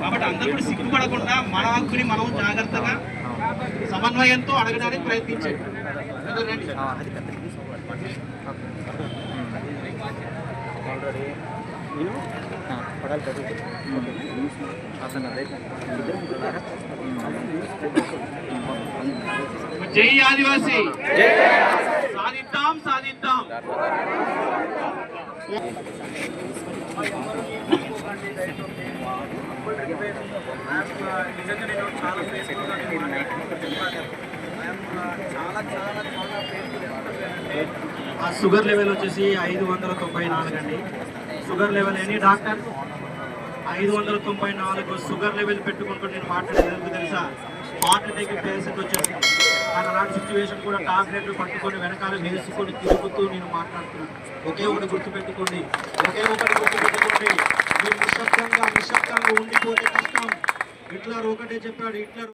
కాబట్టి అందరూ కూడా సిగ్గుపడకుండా మన హక్కుని మనం జాగ్రత్తగా సమన్వయంతో అడగడానికి ప్రయత్నించండి. జై ఆదివాసి. సాధిద్దాం సాధిద్దాం. ఆ షుగర్ లెవెల్ వచ్చేసి ఐదు వందల తొంభై నాలుగు అండి. Sugar level any doctor? ఐదు వందల తొంభై నాలుగు షుగర్ లెవెల్ పెట్టుకుంటూ నేను మాట్లాడేందుకు తెలుసా? హార్ట్ అటాక్ పేషెంట్ వచ్చేసింది కానీ అలాంటి సిచ్యువేషన్ కూడా టాబ్లెట్లు పట్టుకొని వెనకాల వేసుకొని తిరుగుతూ నేను మాట్లాడుతున్నాను. ఒకే ఒకటి గుర్తుపెట్టుకోండి. ఒకే ఒకటి గుర్తుపెట్టుకోండి. ఉండిపోతే కష్టం హిట్లర్ ఒకటే చెప్పాడు. హిట్లర్